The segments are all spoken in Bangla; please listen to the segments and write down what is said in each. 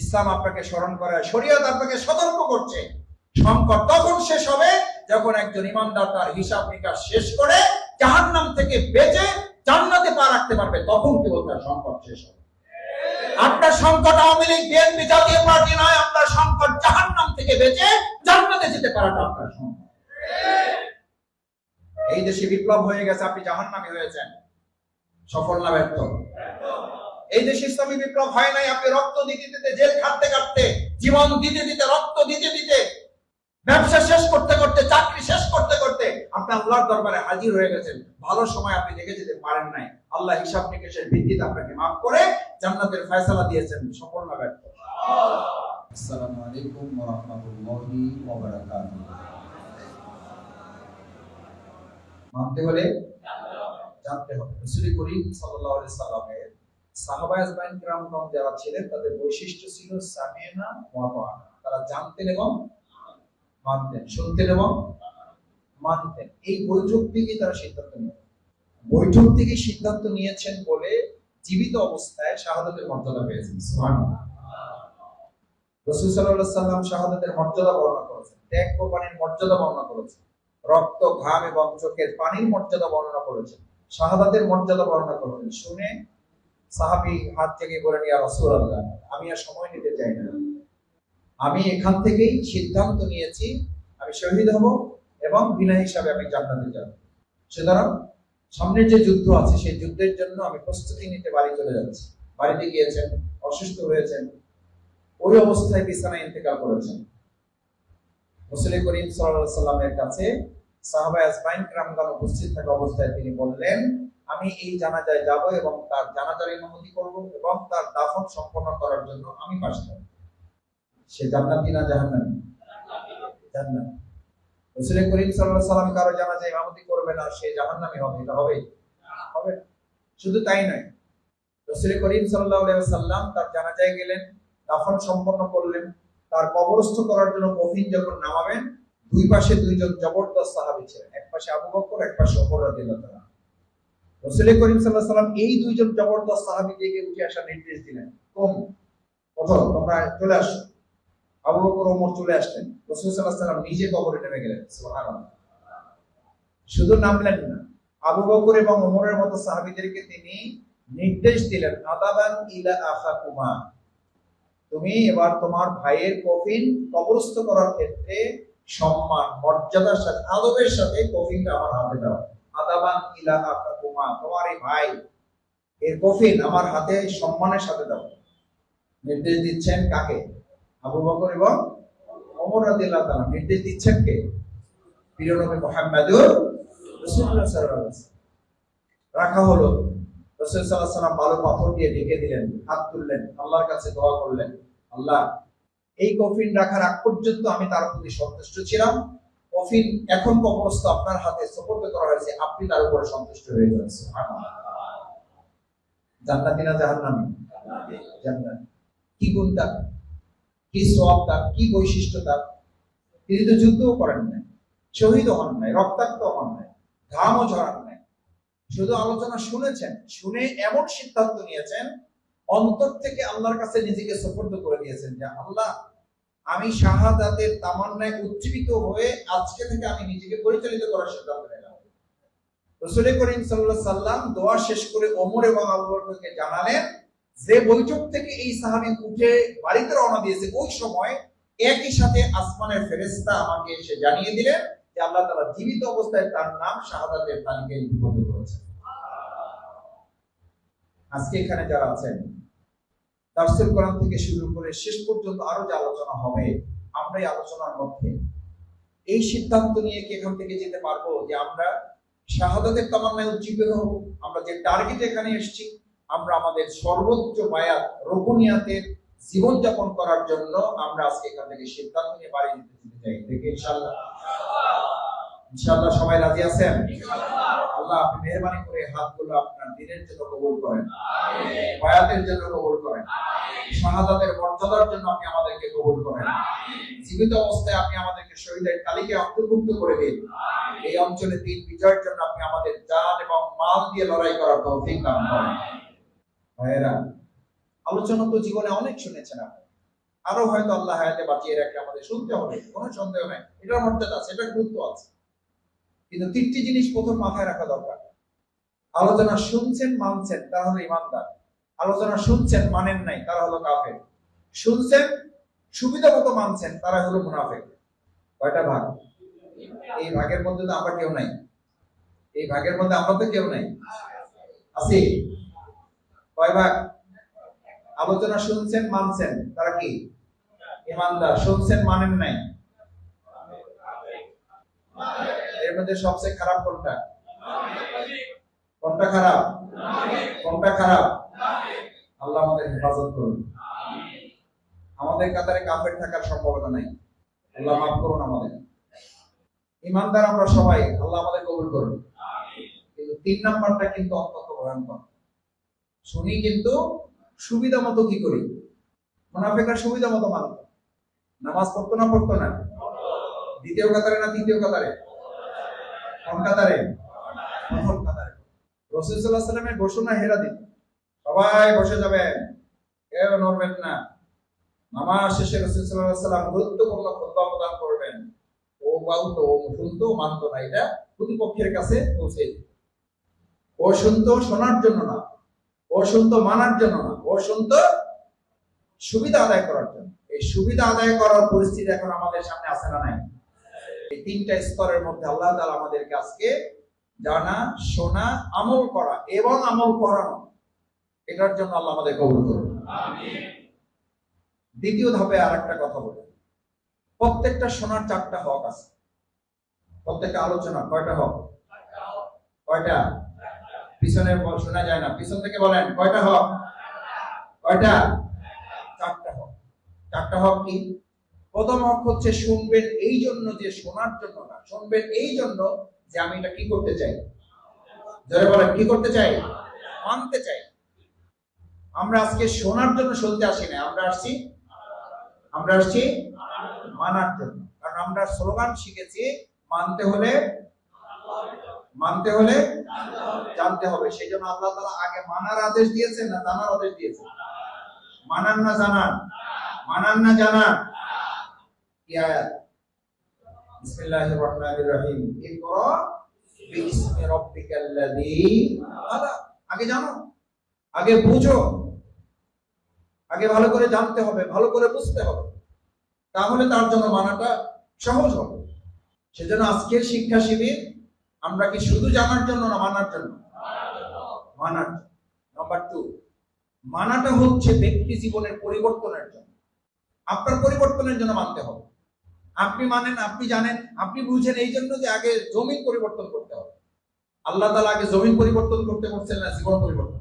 ইসলাম আপনাকে স্মরণ করে শরীয়ত আপনাকে সতর্ক করছে। সংকট তখন শেষ হবে যখন একজন ইমানদার তার হিসাব নিকাশ শেষ করে জাহান্নাম থেকে বেঁচে জান্নাতে পা রাখতে পারবে, তখন কেবল তার সংকট শেষ হবে। আপনার সংকট Awami League, BNP, Jatiya Party নয়, আপনার সংকট জাহান্নাম থেকে বেঁচে জান্নাতে যেতে পারাটা আপনার সংকট। এই দেশে বিপ্লব হয়ে গেছে, আপনি জাহান্নামী হয়েছেন। সফল না ব্যর্থ? এই দেশে ইসলামী বিপ্লব হয় নাই, আপনি রক্ত দিতে দিতে জেল খাটতে কাটতে জীবন দিতে দিতে, রক্ত দিতে দিতে, ব্যবসা শেষ করতে করতে, চাকরি শেষ করতে করতে আপনি আল্লাহর দরবারে হাজির হয়ে গেছেন। ভালো সময় আপনি দেখে যেতে পারেন নাই। আল্লাহ হিসাব নিকেশের ভিত্তিতে আপনাকে মাফ করে জান্নাতের ফয়সালা দিয়েছেন। সফল না ব্যর্থ। আসসালামু আলাইকুম ওয়া রাহমাতুল্লাহি ওয়া বারাকাতুহু মানতে হলে জানতে হবে। রসুল করিম সাল্লাল্লাহু আলাইহি সাল্লামের কিরামগণ যারা ছিলেন, তাদের বৈশিষ্ট্য ছিল তারা জানতেন এবং মানতেন, শুনতেন এবং মানতেন। এই বৈঠক থেকেই তারা সিদ্ধান্ত বৈঠক থেকে সিদ্ধান্ত নিয়েছেন বলে জীবিত অবস্থায় শাহাদাতের মর্যাদা পেয়েছেন। রসুল সাল্লাল্লাহু সাল্লাম মর্যাদা বর্ণনা করেছেন। ত্যাগ কোরবানির মর্যাদা বর্ণনা করেছেন। রক্ত, ঘাম এবং চোখের পানির মর্যাদা বর্ণনা করেছেন। শাহাদাতের মর্যাদা বর্ণনা করেছেন। শুনে সাহাবি হাত থেকে বলেন ইয়া রাসূলুল্লাহ, আমি আর সময় নিতে চাই না। আমি এখান থেকেই সিদ্ধান্ত নিয়েছি, আমি শহীদ হব এবং বিনা হিসাবে আমি জান্নাতে যাব। সুতরাং সামনের যে যুদ্ধ আছে, সেই যুদ্ধের জন্য আমি প্রস্তুতি নিতে বাড়ি চলে যাচ্ছি। বাড়িতে গিয়েছেন, অসুস্থ হয়েছেন, ওই অবস্থায় বিছানায় ইন্তেকাল করেছেন। মুসলি করিম সাল্লামের কাছে সাহাবা আজমাইন কিরামগণ উপস্থিত থাকা অবস্থায় তিনি বললেন আমি এই জানাজায় যাব এবং তার জানাজার ইমামতি করব এবং তার দাফন সম্পন্ন করার জন্য আমি পাশে থাকব সে জান্নাতি না জাহান্নামী? জান্নাত। মুসলি করিম সাল্লাল্লাহু সাল্লাম কারও জানাজায় ইমামতি করবে না, সে জাহান্নামী হবে, এটা হবে। হবে। শুধু তাই নয় রসুল করিম সাল্লাল্লাহু আলাইহি সাল্লাম তার জানাজায় গেলেন, দাফন সম্পন্ন করলেন, তার কবরস্থ করার জন্য কফিন যখন নামাবেন, দুই পাশে দুইজন জবরদস্ত সাহাবী ছিলেন, এক পাশে আবু বকর, এক পাশে রাদিয়াল্লাহু তাআলা। করিম আলাইহি সাল্লাম এই দুইজন জবরদস্ত উঠে আসার নির্দেশ দিলেন। কম ওঠো তোমরা চলে আসো। আবু বকর, ওমর চলে আসলেন। রাসূল আলাইহি সাল্লাম নিজে কবরে নেমে গেলেন শুধু নামলেন না, আবু বকর এবং ওমরের মতো সাহাবীদেরকে তিনি নির্দেশ দিলেন, আদাবান ইলা আখাকুমা তুমি এবার তোমার ভাইয়ের কফিন কবরস্থ করার ক্ষেত্রে সম্মান, মর্যাদার সাথে, আদবের সাথে কফিনটা আমার হাতে দাও। আদাবান ইলা আকাকুমা তোমার এই ভাই। এর কফিন আমার হাতে সম্মানের সাথে দাও। নির্দেশ দিচ্ছেন কাকে? আবু বকর এবং ওমর রাদিয়াল্লাহু তাআলা। নির্দেশ দিচ্ছেন কে? প্রিয় নবী মুহাম্মদুর রাসূলুল্লাহ সাল্লাল্লাহু রাখা হলো, রসুল সাল্লাহ সাল্লাম ভালো পাথর দিয়ে ঢেকে দিলেন, হাত তুললেন, আল্লাহর কাছে দোয়া করলেন, আল্লাহ, এই কফিন রাখার আগ পর্যন্ত আমি তার প্রতি সন্তুষ্ট ছিলাম। কফিন এখন কবরস্থ আপনার হাতে সুপর্দ করা হয়েছে, আপনি তার উপরে সন্তুষ্ট হয়ে যাচ্ছেন। জান্নাতি না কি গুণ তার কি সব তার কি বৈশিষ্ট্য তার তিনি তো যুদ্ধও করেন নাই, শহীদ হন নাই, রক্তাক্ত হন নাই, ঘামও ঝরান নাই। শুধু আলোচনা শুনেছেন, শুনে এমন সিদ্ধান্ত নিয়েছেন, অন্তর থেকে আল্লাহর কাছে নিজেকে সুপর্দ করে দিয়েছেন যে, আল্লাহ আমি শাহাদাতের তামান্নায় উজ্জীবিত হয়ে আজকে থেকে আমি নিজেকে পরিচালিত করার সিদ্ধান্ত নিলাম। রসুল করিম সাল্লাহ সাল্লাম দোয়া শেষ করে ওমর এবং আবু বকরকে জানালেন, যে বৈঠক থেকে এই সাহাবী উঠে বাড়িতে রওনা দিয়েছে, ওই সময় একই সাথে আসমানের ফেরেশতা আমাকে এসে জানিয়ে দিলেন যে আল্লাহ তাআলা জীবিত অবস্থায় তার নাম শাহাদাতের তালিকায় লিপিবদ্ধ করেছেন। আজকে এখানে যারা আছেন তাফসীর কোরআন থেকে শুরু করে শেষ পর্যন্ত আরও যে আলোচনা হবে, আমরা এই আলোচনার মধ্যে এই সিদ্ধান্ত নিয়ে কি এখান থেকে যেতে পারব যে আমরা শাহাদাতের তামান্নায় উজ্জীবিত হব? আমরা যে টার্গেট এখানে এসেছি, আমরা আমাদের সর্বোচ্চ বায়াত রোপনিয়াতের জীবনযাপন করার জন্য আমরা আজকে এখান থেকে সিদ্ধান্ত নিয়ে বাড়ি যেতে যেতে চাই। থেকে ইনশাআল্লাহ। ইনশাআল্লাহ সবাই রাজি আছেন? আল্লাহ আপনি মেহরবানি করে হাতগুলো আপনার দিনের জন্য কবুল করেন। বায়াতের জন্য কবুল করেন। শাহাদাতের মর্যাদার জন্য আপনি আমাদেরকে কবুল করেন। জীবিত অবস্থায় আপনি আমাদেরকে শহীদের তালিকায় অন্তর্ভুক্ত করে দিন। এই অঞ্চলে দিন বিজয়ের জন্য আপনি আমাদের জান এবং মাল দিয়ে লড়াই করার তৌফিক দান করেন। ভাইয়েরা আলোচনা তো জীবনে অনেক শুনেছেন আপনি। আরও হয়তো আল্লাহ হায়াতে বাঁচিয়ে রাখে আমাদের শুনতে হবে কোনো সন্দেহ নাই। এটার মর্যাদা আছে এটার গুরুত্ব আছে। কিন্তু তিনটি জিনিস প্রথম মাথায় রাখা দরকার। আলোচনা শুনছেন, মানছেন, তারা হলো ইমানদার। আলোচনা শুনছেন, মানেন নাই, তারা হলো কাফের। শুনছেন সুবিধা মতো মানছেন, তারা হলো মুনাফেক। কয়টা ভাগ? এই ভাগের মধ্যে তো আমরা কেউ নাই। এই ভাগের মধ্যে আমরা তো কেউ নাই। আছি? কয় ভাগ? আলোচনা শুনছেন, মানছেন, তারা কি? ইমানদার। শুনছেন, মানেন নাই এর মধ্যে সবচেয়ে খারাপ কোনটা? কোনটা খারাপ? কোনটা খারাপ? আল্লাহ আমাদের হেফাজত করুন। আমাদের কাতারে কাফের থাকার সম্ভাবনা নাই। আল্লাহ মাফ করুন আমাদের। ইমানদার আমরা সবাই, আল্লাহ আমাদের কবুল করুন। কিন্তু তিন নাম্বারটা কিন্তু অত্যন্ত ভয়ঙ্কর। শুনি কিন্তু সুবিধা মতো কি করি? মুনাফেকার সুবিধা মতো মানত নামাজ পড়তো না পড়তো না? দ্বিতীয় কাতারে না তৃতীয় কাতারে? কাতারে প্রথম কাতারে রসুল সাল্লাহ সাল্লামের ঘোষণা হেরা দিন। সবাই বসে যাবেন কেউ নড়বেন না। নামাজ শেষে রসুল সাল্লাহ সাল্লাম গুরুত্বপূর্ণ খুতবা প্রদান করবেন। ও বলতো ও শুনতো মানতো না, এটা প্রতিপক্ষের কাছে পৌঁছে ও শুনতো শোনার জন্য না। ও শুনতো মানার জন্য না। ও শুনতো সুবিধা আদায় করার জন্য। এই সুবিধা আদায় করার পরিস্থিতি এখন আমাদের সামনে আসে না, নাই। এই তিনটা স্তরের মধ্যে আল্লাহ তাআলা আমাদেরকে আজকে জানা, শোনা, আমল করা এবং আমল করানো, এটার জন্য আল্লাহ আমাদের কবুল করুন। দ্বিতীয় ধাপে আর একটা কথা বলি। প্রত্যেকটা শোনার চারটা হক আছে। প্রত্যেকটা আলোচনা, কয়টা হক? কয়টা? পিছনে বল- শোনা যায় না। পিছন থেকে বলেন, কয়টা হক? কয়টা? চারটা হক। চারটা হক কি? প্রথম হক হচ্ছে শুনবেন এই জন্য যে শোনার জন্য না, শুনবেন এই জন্য যে আমি এটা কি করতে চাই? জোরে বলেন, কি করতে চাই? মানতে চাই। আমরা আজকে শোনার জন্য শুনতে আসি না আমরা আসছি? আমরা আসছি মানার জন্য। কারণ আমরা স্লোগান শিখেছি, মানতে হলে মানতে হলে জানতে হবে। সেই জন্য আল্লাহ তাআলা আগে মানার আদেশ দিয়েছেন না জানার আদেশ দিয়েছেন? মানান না জানান? মানান না জানান? কি আয়াত বিসমিল্লাহির রহমানির রহিম ইকরা বিসমি রাব্বিকাল্লাযী খালাক। আগে জানো আগে বুঝো। আগে ভালো করে জানতে হবে ভালো করে বুঝতে হবে। তাহলে তার জন্য মানাটা সহজ হবে। সেজন্য আজকের শিক্ষা শিবির আমরা কি শুধু জানার জন্য না মানার জন্য? মানার নাম্বার টু মানাটা হচ্ছে ব্যক্তি জীবনের পরিবর্তনের জন্য। আপনার পরিবর্তনের জন্য মানতে হবে। আপনি মানেন, আপনি জানেন, আপনি বুঝেন এই জন্য যে আগে জমিন পরিবর্তন করতে হবে। আল্লাহ তালা আগে জমিন পরিবর্তন করতে করছেন না, জীবন পরিবর্তন।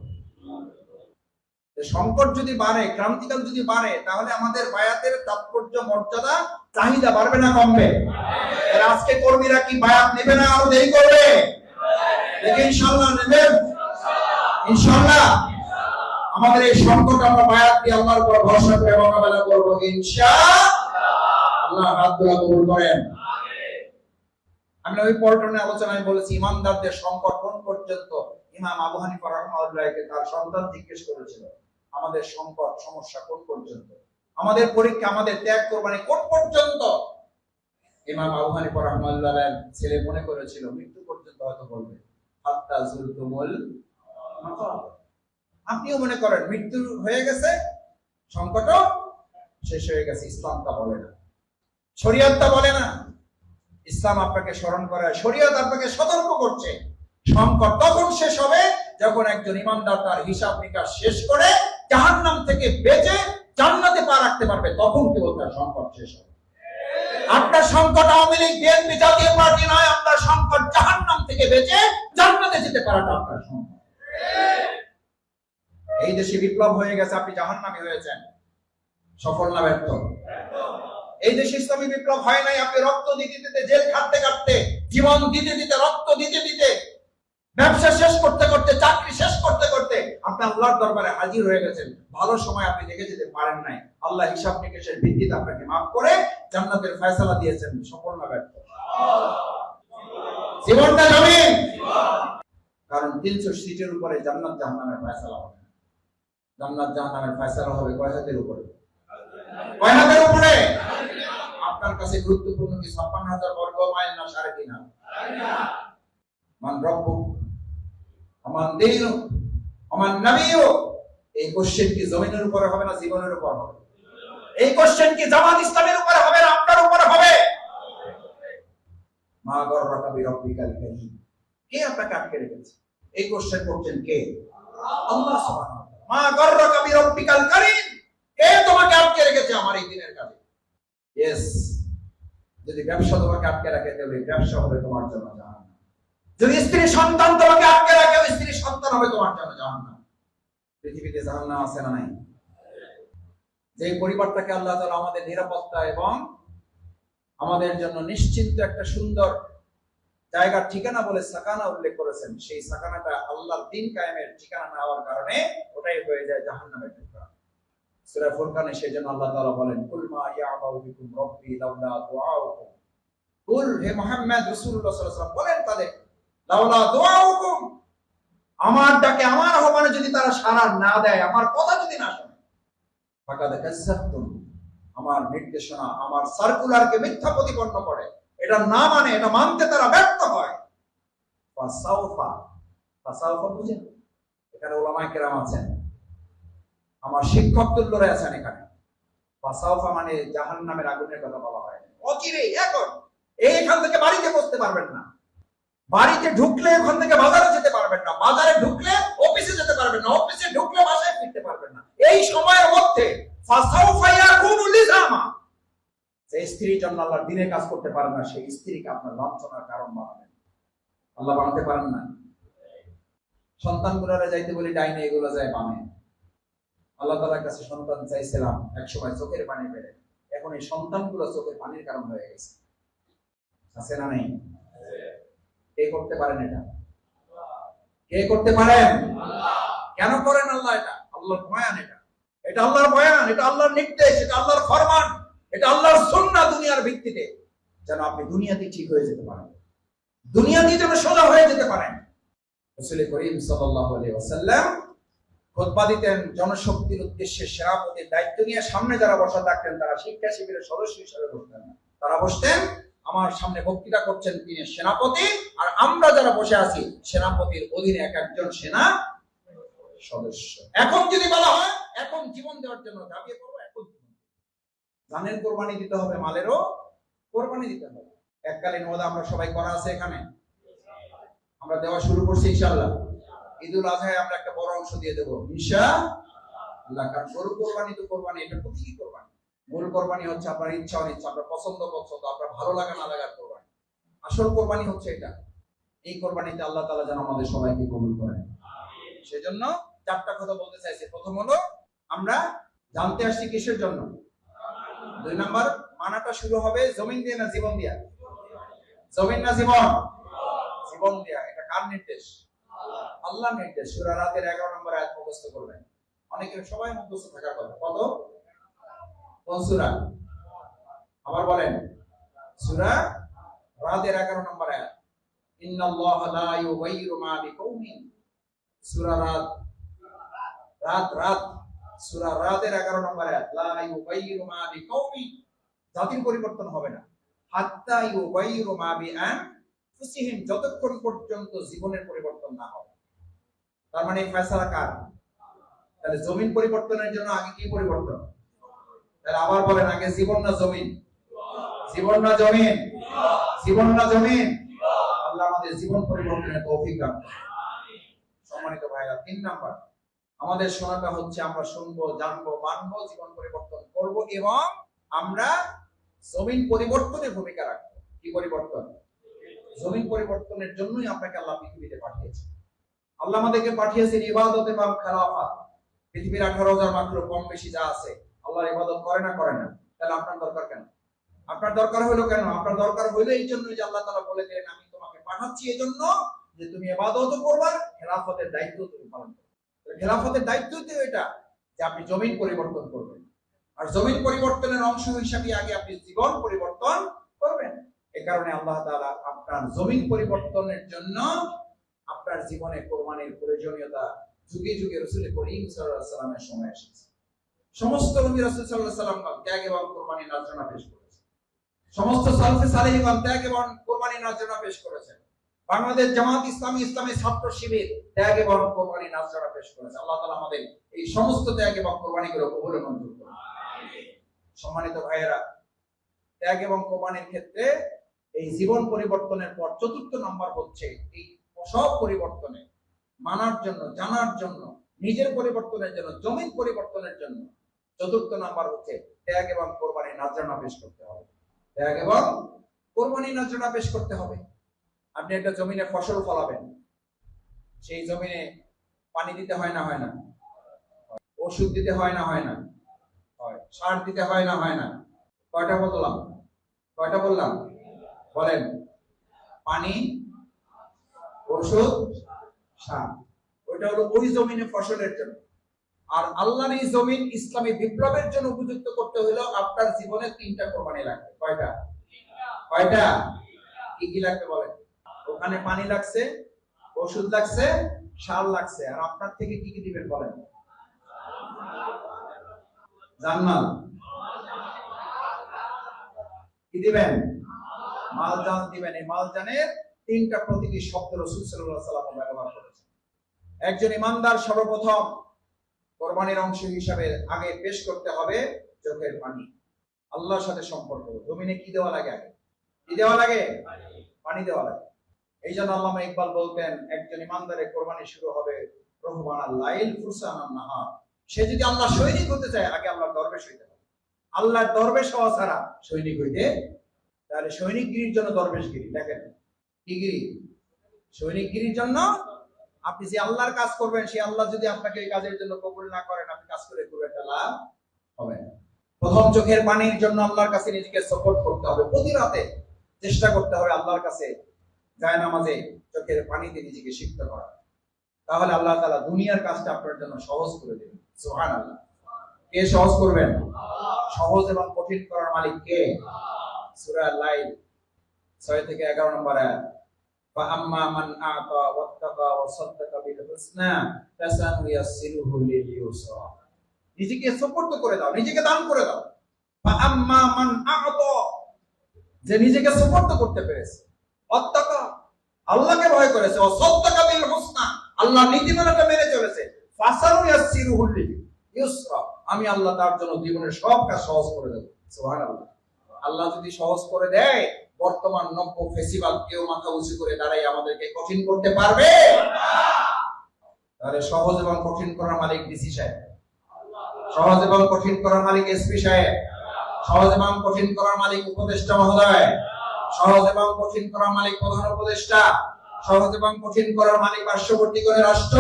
সংকট যদি বাড়ে, ক্রান্তিকাল যদি বাড়ে, তাহলে আমাদের বায়াতের তাৎপর্য, মর্যাদা, চাহিদা বাড়বে না কমবে? আজকে কর্মীরা কি বায়াত নেবে না, আরও দেরি করবে? ইনশাল্লাহ নেবেন? ইনশাল্লাহ আমাদের এই সংকট আমরা বায়াত দিয়ে আল্লাহর উপর ভরসা করে মোকাবেলা করব ইনশা আল্লাহ হাত দোয়া কবুল করেন। আমি ওই পল্টনে আলোচনায় বলেছি ইমানদারদের সংকট কোন পর্যন্ত? ইমাম আবু হানিফা রহমাউল্লাহকে তার সন্তান জিজ্ঞেস করেছিল আমাদের সংকট সমস্যা কোন পর্যন্ত? আমাদের পরীক্ষা আমাদের ত্যাগ কোরবানি কোন পর্যন্ত? ইমাম আবু হানিফা রহমাউল্লাহ ছেলে মনে করেছিল মৃত্যু পর্যন্ত হয়তো বলবে। হাত্তা জুলতুমুল আপনিও মনে করেন মৃত্যু হয়ে গেছে সংকটও শেষ হয়ে গেছে ইসলাম তা বলে না। শরিয়ত তা বলে না। ইসলাম আপনাকে স্মরণ করে শরিয়ত আপনাকে সতর্ক করছে। সংকট তখন শেষ হবে যখন একজন ইমানদার তার হিসাব নিকাশ শেষ করে জাহান্নাম থেকে বেঁচে জান্নাতে পা রাখতে পারবে, তখন কেবল তার সংকট শেষ হবে। আপনার সংকট Awami League, BNP, Jatiya Party নয়, আপনার সংকট জাহান্নাম থেকে বেঁচে জান্নাতে যেতে পারাটা আপনার সংকট। এই দেশে বিপ্লব হয়ে গেছে, আপনি জাহান্নামী হয়েছেন। সফল না ব্যর্থ? এই দেশে ইসলামী বিপ্লব হয় নাই, আপনি রক্ত দিতে দিতে জেল খাটতে খাটতে, জীবন দিতে দিতে, রক্ত দিতে দিতে, ব্যবসা শেষ করতে করতে, চাকরি শেষ করতে করতে আপনি আল্লাহর দরবারে হাজির হয়ে গেছেন। ভালো সময় আপনি দেখে যেতে পারেন নাই। আল্লাহ হিসাব নিকেশের ভিত্তিতে আপনাকে মাফ করে জান্নাতের ফয়সালা দিয়েছেন। না ব্যর্থ। জীবনটা জমিন। কারণ তিনশো সিটের উপরে জান্নাত জাহান্নামের ফয়সালা হবে জান্নাত জাহান্নামের ফয়সালা হবে কয় হাতের উপরে? কয় হাতের উপরে? আপনার কাছে গুরুত্বপূর্ণ কি? ছাপ্পান্ন হাজার বর্গ মাইল না সাড়ে তিন রব্বু আমার আমার নবীও এই কোশ্চেন কি জমিনের উপরে হবে না জীবনের উপর হবে? এই কোশ্চেন কি জামাত ইসলামের উপরে হবে না আপনার উপরে হবে? মা কে আপনাকে আটকে রেখেছে? এই কোশ্চেন করছেন কে? আল্লাহ কে তোমাকে আটকে রেখেছে আমার এই দিনের কাজে? যদি ব্যবসা তোমাকে আটকে রাখে, তাহলে ব্যবসা হবে তোমার জন্য জাহান্নাম। যদি স্ত্রী সন্তান তোমাকে আটকে রাখে স্ত্রী সন্তান হবে তোমার জন্য জাহান্নাম। পৃথিবীতে জাহান্নাম আছে না নাই? যে পরিবারটাকে আল্লাহ তাআলা আমাদের নিরাপত্তা এবং আমাদের জন্য নিশ্চিন্ত একটা সুন্দর জায়গার ঠিকানা বলে সাকানা উল্লেখ করেছেন, সেই সাকানাটা আল্লাহর দিন কায়েমের ঠিকানা না হওয়ার কারণে ওটাই হয়ে যায় জাহান্নামের ফুরকানে সেজন্য আল্লাহ তাআলা বলেন, কুল মা ইয়াবাউ বিকুম লাউলা দুআউকুম। কুল হে মুহাম্মদ রাসূলুল্লাহ সাল্লাল্লাহু আলাইহি ওয়াসাল্লাম, বলেন লাউলা দুআউকুম। আমার ডাকে আমার আহ্বানে যদি তারা সাড়া না দেয়, আমার কথা যদি না ফাকাদ আমার নির্দেশনা, আমার সার্কুলারকে মিথ্যা প্রতিপন্ন করে। এটা না মানে এটা মানতে তারা ব্যর্থ হয়। ফাসাউফা ফাসাউফা বুঝেন? এখানে ওলামায়ে কেরাম আছেন। আমার শিক্ষক তুল্যরা আছেন এখানে ফাসাউফা মানে জাহান্নামের আগুনের কথা বলা হয়। অচিরে এখন। এইখান থেকে বাড়িতে বসতে পারবেন না। বাড়িতে ঢুকলে ওখান থেকে বাজারে যেতে পারবেন না। বাজারে ঢুকলে অফিসে যেতে পারবেন না। অফিসে ঢুকলে বাসায় ফিরতে পারবেন না। এই সময়ের মধ্যে যে স্ত্রীর জন্য আল্লাহ দিনে কাজ করতে পারেন না, সেই স্ত্রীকে আপনার লাঞ্ছনার কারণ বানাবেন। আল্লাহ বানাতে পারেন না। সন্তান গুলারে যাইতে বলি, ডাইনে এগুলো যায় বামে। আল্লাহ তালার কাছে সন্তান চাইছিলাম এক সময় চোখের পানি বেড়ে। এখন এই সন্তানগুলো চোখের পানির কারণ হয়ে গেছে। আছে না নেই? কে করতে পারেন এটা? কে করতে পারেন? কেন করেন আল্লাহ এটা? আল্লাহর বয়ান এটা। এটা আল্লাহর বয়ান, এটা আল্লাহর নির্দেশ, এটা আল্লাহর ফরমান, এটা আল্লাহর সুন্নাহ দুনিয়ার ভিত্তিতে। যেন আপনি দুনিয়াতে ঠিক হয়ে যেতে পারেন। দুনিয়াতে যেন সোজা হয়ে যেতে পারেন। রাসূল করিম সাল্লাল্লাহু আলাইহি ওয়াসাল্লাম খুতবা দিতেন জনশক্তির উদ্দেশ্যে সেনাপতির দায়িত্ব নিয়ে সামনে যারা বসা থাকতেন, তারা শিক্ষা শিবিরের সদস্য হিসেবে বসতেন না। তারা বসতেন, আমার সামনে বক্তৃতা করছেন তিনি সেনাপতি, আর আমরা যারা বসে আছি, সেনাপতির অধীনে এক একজন সেনা সদস্য। এখন যদি বলা হয়, এখন জীবন দেওয়ার জন্য ঝাঁপিয়ে করব এখন দেব। জানের কোরবানি দিতে হবে মালেরও? কোরবানি দিতে হবে। এককালীন ওয়াদা আমরা সবাই করা আছে এখানে? আমরা দেওয়া শুরু করছি ইনশাআল্লাহ। ঈদুল আজহায় আমরা একটা বড় অংশ দিয়ে দেবো আল্লাহ। কারণ গরু কোরবানি তো কোরবানি, এটা প্রতীকী কোরবানি। কোরবানি হচ্ছে আপনার ইচ্ছা অনিচ্ছা, আপনার পছন্দ পছন্দ, আপনার ভালো লাগা না লাগার কোরবানি। আসল কোরবানি হচ্ছে এটা। এই কোরবানিতে আল্লাহ তাআলা যেন আমাদের সবাইকে কবুল করেন। চারটা কথা বলতে চাইছি। প্রথম হলো, আমরা জানতে আসছি কিসের জন্য? দুই নাম্বার, মানাটা শুরু হবে জমিন দিয়ে না জীবন দিয়া? জমিন না জীবন? জীবন দিয়া। এটা কার নির্দেশ? আল্লাহ নির্দেশ। সুরা রাতের 11 নম্বর আয়াত মুখস্থ করবেন। অনেকে সবাই মুখস্থ থাকার কথা। কত? কোন সূরা? আবার বলেন। সুরা রাতের 11 নম্বর আয়াত। ইন্নাল্লাহা লা ইউগাইয়িরু মা বিকাউমিন সূরা রাত রাত রাত। সূরা রাতের 11 নম্বর আয়াত। লা ইউগাইয়িরু মা বিকাউমিন জাতির পরিবর্তন হবে না। হাত্তা ইউগাইয়িরু মা বিআনফুসিহিম। যতক্ষণ পর্যন্ত জীবনের পরিবর্তন না হবে তার মানে এই কার? তাহলে জমিন পরিবর্তনের জন্য আগে কি পরিবর্তন? তাহলে আবার বলেন আগে জীবন না জমিন? জীবন না জমিন? জীবন না জমিন? আল্লাহ আমাদের জীবন পরিবর্তনের তৌফিক দান সম্মানিত ভাইরা, তিন নাম্বার। আমাদের শোনাটা হচ্ছে আমরা শুনব, জানব, মানবো, জীবন পরিবর্তন করব এবং আমরা জমিন পরিবর্তনের ভূমিকা রাখব। কি পরিবর্তন? জমিন পরিবর্তনের জন্যই আপনাকে আল্লাহ পৃথিবীতে পাঠিয়েছে আল্লাহ আমাদেরকে পাঠিয়েছেন ইবাদত এবং পৃথিবীর আঠারো হাজার মাত্র কম বেশি যা আছে ইবাদত করে না করে না। তাহলে আপনার দরকার কেন? আপনার দরকার হলো কেন? আপনার দরকার এই জন্য যে আল্লাহ বলে দিলেন, আমি তোমাকে পাঠাচ্ছি এই জন্য যে তুমি ইবাদত করবা, খেলাফতের দায়িত্ব তুমি পালন করবে। খেলাফতের দায়িত্ব তো এটা, যে আপনি জমিন পরিবর্তন করবেন। আর জমিন পরিবর্তনের অংশ হিসাবে আগে আপনি জীবন পরিবর্তন করবেন। এ কারণে আল্লাহ তাআলা আপনার জমিন পরিবর্তনের জন্য আপনার জীবনে কোরবানির প্রয়োজনীয়তা যুগে যুগে রসুল করিম আলাইহি সাল্লামের সময় এসেছে। সমস্ত নবী রাসূল আলাইহি সাল্লাম ত্যাগ এবং কোরবানি নাজরানা পেশ করেছেন। সমস্ত সালফে সালেহগণ ত্যাগ এবং কোরবানি নাজরানা পেশ করেছেন। বাংলাদেশ জামাত ইসলামী ইসলামী ছাত্র শিবির ত্যাগ এবং কোরবানি নাজরানা পেশ করেছে। আল্লাহ তাআলা আমাদের এই সমস্ত ত্যাগ এবং কোরবানিগুলো কবুল ও মঞ্জুর করুন। সম্মানিত ভাইয়েরা ত্যাগ এবং কোরবানির ক্ষেত্রে এই জীবন পরিবর্তনের পর চতুর্থ নম্বর হচ্ছে এই সব পরিবর্তনে মানার জন্য, জানার জন্য, নিজের পরিবর্তনের জন্য জমিন পরিবর্তনের জন্য চতুর্থ নাম্বার হচ্ছে ত্যাগ এবং কোরবানি নাজরানা পেশ করতে হবে। ত্যাগ এবং কোরবানি নাজরানা পেশ করতে হবে। আপনি একটা জমিনে ফসল ফলাবেন, সেই জমিনে পানি দিতে হয় না হয় না। ওষুধ দিতে হয় না হয় না। সার দিতে হয় না হয় না। কয়টা বললাম? কয়টা বললাম? বলেন। পানি ওষুধ সার। ওইটা ফসলের জন্য। আর আল্লাহর এই জমিন ইসলামী বিপ্লবের জন্য উপযুক্ত করতে হলেও আপনার জীবনে তিনটা কোরবানি লাগবে। কয়টা? কয়টা? কি কি লাগবে বলেন? ওখানে পানি লাগছে, ওষুধ লাগছে, সার লাগছে। আর আপনার থেকে কি কি দিবেন বলেন? জান্নাত কি দিবেন? মালজান দিবেন। এই মালজানের তিনটা প্রতীকী শব্দ রসুল সাল্লাম ব্যবহার করেছেন। একজন ইমানদার সর্বপ্রথম কোরবানির অংশ হিসাবে আগে পেশ করতে হবে চোখের পানি। আল্লাহর সাথে সম্পর্ক। জমিনে কি দেওয়া লাগে আগে? কি দেওয়া লাগে? পানি দেওয়া লাগে। এই জন্য আল্লামা ইকবাল বলতেন, একজন ইমানদারের কোরবানি শুরু হবে রহমান লাইল ফুরসানান নাহার। সে যদি আল্লাহ সৈনিক হতে চায়, আগে আল্লাহর দরবেশ হইতে হবে। আল্লাহর দরবেশ হওয়া ছাড়া সৈনিক হইতে তাহলে সৈনিকগিরির জন্য দরবেশগিরি, দেখেন। কি সৈনিকগিরির জন্য আপনি যে আল্লাহর কাজ করবেন, সেই আল্লাহ যদি আপনাকে এই কাজের জন্য কবুল না করেন, আপনি কাজ করে খুব একটা হবে প্রথম চোখের পানির জন্য আল্লাহর কাছে নিজেকে সাপোর্ট করতে হবে। প্রতি রাতে চেষ্টা করতে হবে আল্লাহর কাছে যায় নামাজে চোখের পানিতে নিজেকে সিক্ত করা। তাহলে আল্লাহ তাআলা দুনিয়ার কাজটা আপনার জন্য সহজ করে দেবেন। সুবহানাল্লাহ। কে সহজ করবেন? সহজ এবং কঠিন করার মালিক কে? সূরা লাইল 6 থেকে 11 নম্বর আয়াত। فأما من أعطى واتقى وصدق بالحسنى فسنيسره لليسرى নিজেকে সাপোর্ট করে দাও নিজেকে দান করে দাও فأما من أعطى যে নিজেকে সাপোর্ট করতে পেরেছে অত্তাকা আল্লাহকে ভয় করেছে ও সদ্দাকা বিল হুসনা আল্লাহ নীতিমালাটা মেনে চলেছে ফাসানু ইয়াসসিরুহু লিল ইউসরা আমি আল্লাহ তার জন্য জীবনের সব কাজ সহজ করে দেব সুবহানাল্লাহ আল্লাহ যদি সহজ করে দেয় বর্তমান নব্য ফেসিবাল কেউ মাথা উঁচু করে দাঁড়াই আমাদেরকে কঠিন করতে পারবে? তাহলে সহজ এবং কঠিন করার মালিক ডিসি সাহেব। সহজ এবং কঠিন করার মালিক এসপি সাহেব। সহজ এবং কঠিন করার মালিক উপদেষ্টা মহোদয়। সহজ এবং কঠিন করার মালিক প্রধান উপদেষ্টা। সহজ এবং কঠিন করার মালিক পার্শ্ববর্তী করে রাষ্ট্র।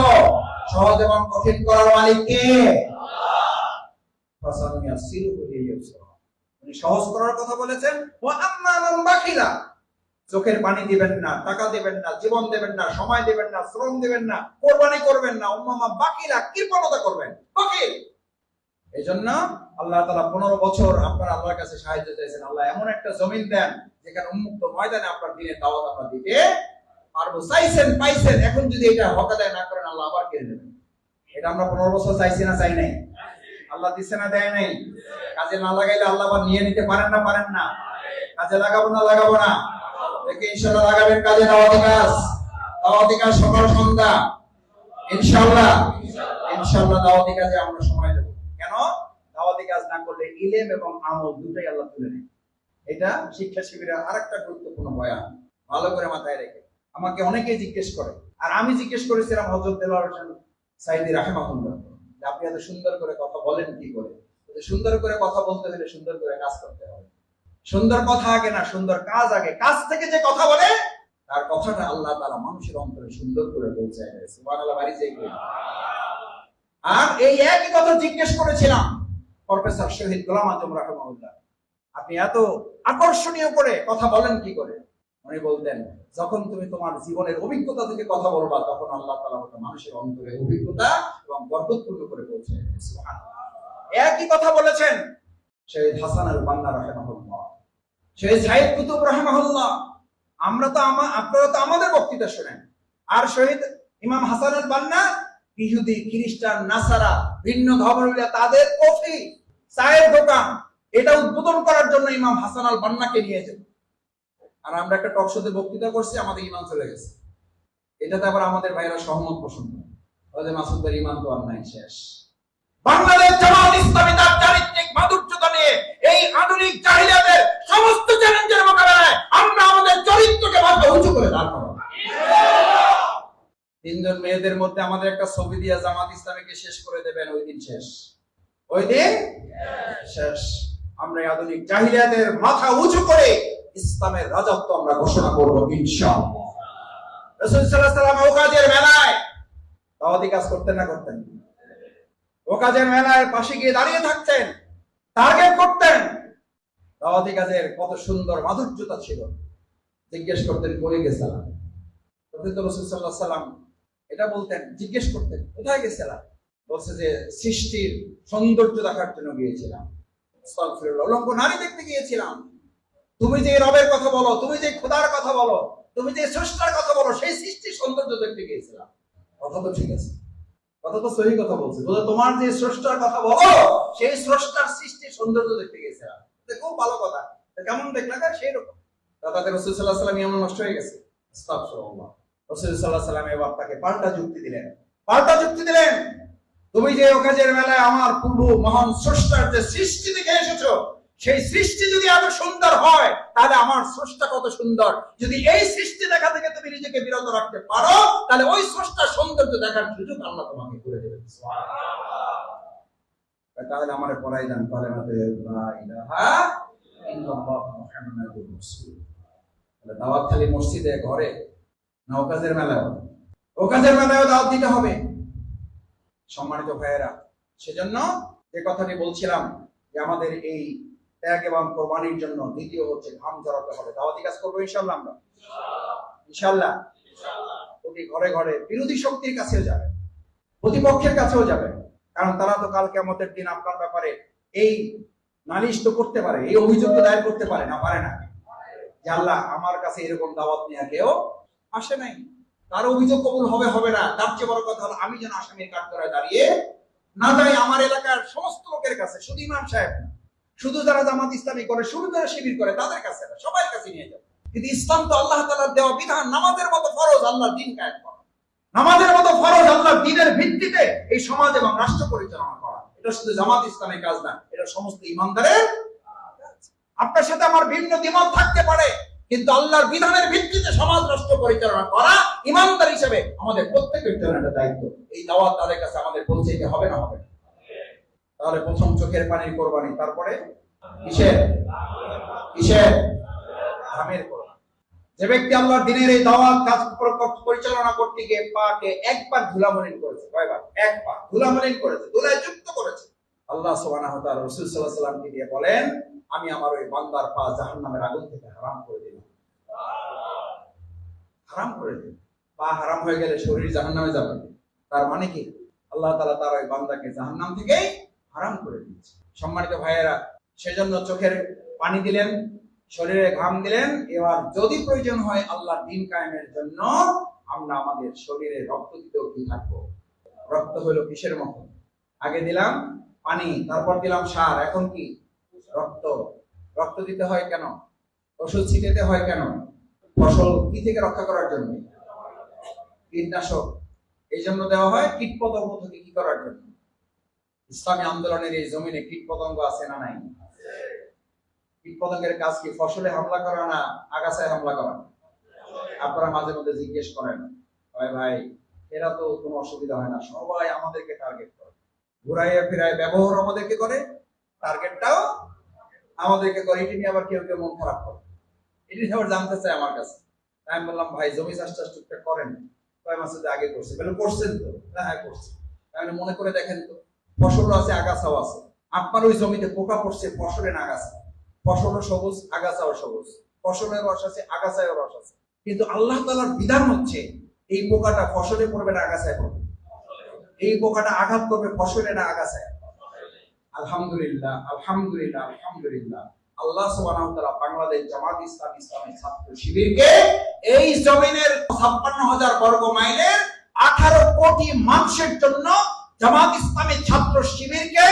সহজ এবং কঠিন করার মালিক কে? উনি সহজ করার কথা বলেছেন। ও চোখের পানি দিবেন না, টাকা দিবেন না, জীবন দেবেন না, সময় দিবেন না, শ্রম দিবেন না, কোরবানি করবেন না। উম্মামা বাকিরা কৃপণতা করবেন। বাকিল এই জন্য আল্লাহ তালা পনেরো বছর আপনার আল্লাহর কাছে সাহায্য চাইছেন। আল্লাহ এমন একটা জমিন দেন, যেখানে উন্মুক্ত ময়দানে আপনার দিনের দাওয়াত আপনার দিতে পারব। চাইছেন, পাইছেন, এখন যদি এটা হকাদায় না করেন, আল্লাহ আবার কেড়ে নেবেন। এটা আমরা পনেরো বছর চাইছি না, চাই নাই। আল্লাহ দিচ্ছে না, দেয় নাই। কাজে না লাগাইলে আল্লাহ আবার নিয়ে নিতে পারেন না পারেন না। কাজে লাগাবো না লাগাবো না। দেখে ইনশাল্লাহ লাগাবেন কাজে দাওয়াতি কাজ দাওয়াতি কাজ সকাল, সন্ধ্যা। ইনশাল্লাহ। ইনশাল্লাহ দাওয়াতি কাজে আমরা সময় দেবো। কেন? দাওয়াতি কাজ না করলে ইলেম এবং আমল দুটাই আল্লাহ তুলে নেয়। এটা শিক্ষা শিবিরের আরেকটা গুরুত্বপূর্ণ বয়ান। ভালো করে মাথায় রেখে। আমাকে অনেকেই জিজ্ঞেস করে। আর আমি জিজ্ঞেস করেছিলাম হজরত দেলার হোসেন সাইদি রাহেমাহুল্লাহ। আপনি এত সুন্দর করে কথা বলেন কি করে? সুন্দর করে কথা বলতে হলে সুন্দর করে কাজ করতে হবে। সুন্দর কথা আগে না, সুন্দর কাজ আগে। কাজ থেকে যে কথা বলে, তার কথাটা আল্লাহ তাআলা মানুষের অন্তরে সুন্দর করে পৌঁছায় আর এই একই কথা জিজ্ঞেস করেছিলাম প্রফেসর শহীদ গোলাম আজম রাহমাহুল্লাহ। আপনি এত আকর্ষণীয় করে কথা বলেন কি করে? উনি বলতেন, যখন তুমি তোমার জীবনের অভিজ্ঞতা থেকে কথা বলবা, তখন আল্লাহ তাআলা ওটা মানুষের অন্তরে অভিজ্ঞতা এবং বরকতপূর্ণ করে। সুবহানাল্লাহ। একই কথা বলেছেন শহীদ হাসান আল বান্না রাহেমাহুল্লাহ শহীদ সাইদ কুতুব রাহেমাহুল্লাহ, আমরা তো আমা, আপনারা তো আমাদের বক্তৃতা শোনেন আর শহীদ ইমাম হাসান আল বান্না ইহুদি, খ্রিস্টান, নাসারা, ভিন্ন ধর্মের তাদের কফি, চায়ের দোকান, এটা উদ্বোধন করার জন্য ইমাম হাসান আল বান্নাকে নিয়ে যেত আর আমরা একটা টক শোতে বক্তৃতা করছি আমাদের ইমান চলে গেছে। এটাতে আবার আমাদের ভাইরা সহমত পোষণ করে। ওদের মাসুদের ইমান তো আর নাই শেষ। বাংলাদেশ জামাত ইসলামী তার চারিত্রিক মাধুর্যতা নিয়ে এই আধুনিক চাহিদাদের সমস্ত চ্যালেঞ্জের মোকাবেলায় আমরা আমাদের চরিত্রকে উঁচু করে দাঁড় করাবো। তিনজন মেয়েদের মধ্যে আমাদের একটা ছবি দিয়া জামাত ইসলামীকে শেষ করে দেবেন ওই দিন শেষ। ওই দিন? শেষ। আমরা আধুনিক জাহিলিয়াদের মাথা উঁচু করে ইসলামের রাজত্ব আমরা ঘোষণা করব ইনশাআল্লাহ। মেলায় দাওয়াতি কাজ করতেন না করতেন? ওকাজের মেলায় পাশে গিয়ে দাঁড়িয়ে থাকতেন টার্গেট করতেন। দাওয়াতি কাজের কত সুন্দর মাধুর্যতা ছিল। জিজ্ঞেস করতেন করে গেছিলাম রসুল সাল্লাহ সাল্লাম এটা বলতেন, জিজ্ঞেস করতেন, কোথায় গেছিলাম বলছে যে, সৃষ্টির সৌন্দর্য দেখার জন্য গিয়েছিলাম। আস্তাগফিরুল্লাহ। নারী দেখতে গিয়েছিলাম। তুমি যে রবের কথা বলো, তুমি যে খোদার কথা বলো, তুমি যে স্রষ্টার কথা বলো, সেই সৃষ্টির সৌন্দর্য দেখতে গিয়েছিলাম। কথা তো ঠিক আছে। কথা তো সহি কথা বলছে। বলে তোমার যে স্রষ্টার কথা বলো, সেই স্রষ্টার সৃষ্টির সৌন্দর্য দেখতে গিয়েছিলাম। খুব ভালো কথা। কেমন দেখলা? সেই রকম। তাদের রসুল সাল্লাহ সাল্লাম এমন নষ্ট হয়ে গেছে। রসুল সাল্লাহ সাল্লাম এবার তাকে পাল্টা যুক্তি দিলেন। পাল্টা যুক্তি দিলেন। তুমি যে ওকাজের মেলায় আমার পূর্ব মহান স্রষ্টার যে সৃষ্টি দেখে এসেছ সেই সৃষ্টি যদি এত সুন্দর হয়, তাহলে আমার স্রষ্টা কত সুন্দর? যদি এই সৃষ্টি দেখা থেকে তুমি নিজেকে বিরত রাখতে পারো, তাহলে ওই স্রষ্টার সৌন্দর্য দেখার সুযোগ আল্লাহ তোমাকে করে দেবে। তাহলে আমার পড়াই দেন তাহলে আমাদের দাওয়াত খালি মসজিদে, ঘরে না ওকাজের মেলায়? ওকাজের মেলায় দাওয়াত দিতে হবে। সম্মানিত ভাইয়েরা, সেজন্য যে কথাটি বলছিলাম যে আমাদের এই ত্যাগ এবং কোরবানির জন্য দ্বিতীয় হচ্ছে ঘাম জড়াতে হবে। দাওয়াতি কাজ করব ইনশাল্লাহ আমরা? ইনশাল্লাহ প্রতি ঘরে ঘরে বিরোধী শক্তির কাছেও যাবে প্রতিপক্ষের কাছেও যাবে কারণ তারা তো কাল কেমতের দিন আপনার ব্যাপারে এই নালিশ তো করতে পারে এই অভিযোগ তো দায়ের করতে পারে না পারে না। যে আল্লাহ আমার কাছে এরকম দাওয়াত নিয়ে কেউ আসে নাই। তার অভিযোগ কবুল হবে হবে না। তার চেয়ে বড় কথা হলো আমি যেন আসামির কাঠগড়ায় দাঁড়িয়ে না যাই আমার এলাকার সমস্ত লোকের কাছে শুধু ইমাম সাহেব না শুধু যারা জামাত ইসলামী করে শুধু যারা শিবির করে, তাদের কাছে না, সবার কাছে নিয়ে যাবে কিন্তু ইসলাম তো আল্লাহ তাআলার দেওয়া বিধান, নামাজের মতো ফরজ আল্লাহ দিন কায়েম করা। নামাজের মতো ফরজ আল্লাহ দিনের ভিত্তিতে এই সমাজ এবং রাষ্ট্র পরিচালনা করা। এটা শুধু জামাত ইসলামের কাজ না, এটা সমস্ত ইমানদারের আপনার সাথে আমার ভিন্ন দ্বিমত থাকতে পারে, কিন্তু আল্লাহর বিধানের ভিত্তিতে সমাজ, রাষ্ট্র পরিচালনা করা ইমানদার হিসেবে আমাদের প্রত্যেকের জন্য একটা দায়িত্ব। এই দাওয়াত তাদের কাছে আমাদের পৌঁছাইতে হবে না হবে না? তাহলে প্রথম চোখের পানির কোরবানি, তারপরে কিসের? কিসের? কোরবানি। যে ব্যক্তি আল্লাহর দিনের এই দাওয়াত কাজ পরিচালনা করতে গিয়ে পাকে একবার ধুলামলিন করেছে, কয়বার? একবার ধুলামলিন করেছে, ধুলায় যুক্ত করেছে। আল্লাহ সুবহানাহু ওয়া তাআলা রাসূল সাল্লাল্লাহু আলাইহি সাল্লামকে দিয়ে বলেন, আমি আমার ওই বান্দার পা জাহান্নামের আগুন থেকে হারাম করে দিলাম। হারাম করে দিলাম। পা হারাম হয়ে গেলে শরীর জাহান্নামে যাবে। তার মানে কি? আল্লাহ তাআলা তার ওই বান্দাকে জাহান্নাম থেকে হারাম করে দিয়েছে। সম্মানিত ভাইয়েরা, সেজন্য চোখের পানি দিলেন, শরীরে ঘাম দিলেন, এবার যদি প্রয়োজন হয় আল্লাহর দিন কায়েমের জন্য আমরা আমাদের শরীরে রক্ত দিতেও কি থাকব? রক্ত হলো কিসের মতো আগে দিলাম পানি, তারপর দিলাম সার, এখন কি? রক্ত। রক্ত দিতে হয় কেন? ওষুধ ছিটাতে হয় কেন? ফসল কি থেকে রক্ষা করার জন্য? কীটনাশক। এই জন্য দেওয়া হয় কীট পতঙ্গ থেকে কি করার জন্য? ইসলামী আন্দোলনের এই জমিনে কীট পতঙ্গ আছে না নাই? কীট পতঙ্গের কাজ কি ফসলে হামলা করা না আগাছায় হামলা করা? আপনারা মাঝে মধ্যে জিজ্ঞেস করেন, ভাই ভাই, এরা তো কোনো অসুবিধা হয় না, সবাই আমাদেরকে টার্গেট করে। ঘুরাইয়া ফিরায় ব্যবহার আমাদেরকে করে টার্গেটটাও আমাদেরকে করে। এটি নিয়ে আবার কেউ কেউ মন খারাপ করে। এটি আবার জানতে চায় আমার কাছে। আমি বললাম, ভাই, জমি চাষ টাস টুকটাক করেন। কয়, মাসে আগে করছে। বলে, করছেন তো। হ্যাঁ করছে। তাহলে মনে করে দেখেন তো। ফসলও আছে, আগাছাও আছে। আপনার ওই জমিতে পোকা পড়ছে, ফসলের আগাছা। ফসলও সবুজ, আগাছাও সবুজ। ফসলের রস আছে আগাছায় রস আছে। কিন্তু আল্লাহ তাআলার বিধান হচ্ছে, এই পোকাটা ফসলে পড়বে না, আগাছায় পড়বে। এই পোকাটা আঘাত করবে ফসলে না, আগাছায়। আলহামদুলিল্লাহ আলহামদুলিল্লাহ আলহামদুলিল্লাহ। আল্লাহ বাংলাদেশ জামাত ইসলাম ছাত্র শিবিরকে এই জমিনের ছাপ্পান্ন হাজার বর্গ মাইলের আঠারো কোটি মানুষের জন্য জামাত ইসলামী ছাত্র শিবিরকে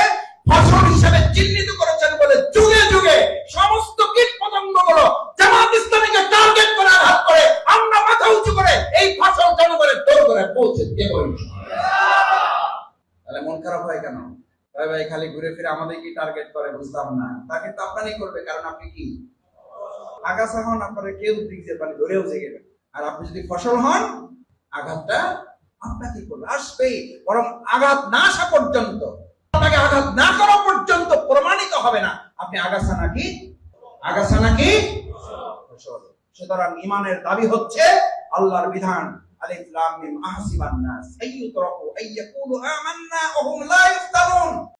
ফসল হিসেবে চিহ্নিত করেছেন বলে যুগে যুগে সমস্ত কীট পতঙ্গগুলো জামাত ইসলামীকে টার্গেট করে আঘাত করে, আমরা মাথা উঁচু করে এই ফসল জনগণের দৌড় করে পৌঁছে দেব তাহলে মন খারাপ হয় কেন? ভাই ভাই, খালি ঘুরে ফিরে আমাদের কি টার্গেট করে বুঝলাম না। টার্গেট তো আপনারই করবে, কারণ আপনি কি? আগাছা হন, আপনারা কেউ দিক দিয়ে মানে ধরেও জেগে আর আপনি যদি ফসল হন, আঘাতটা আপনাকে আসবেই, বরং আঘাত না আসা পর্যন্ত, আপনাকে আঘাত না করা পর্যন্ত প্রমাণিত হবে না। আপনি আগাছা নাকি আগাছা নাকি সুতরাং ইমানের দাবি হচ্ছে আল্লাহর বিধান, আলিফ লাম মিম আহসিবান নাস, আইয়ুতরাকু আইয়াকুলু আমান্না ওয়া হুম লা ইফতানুন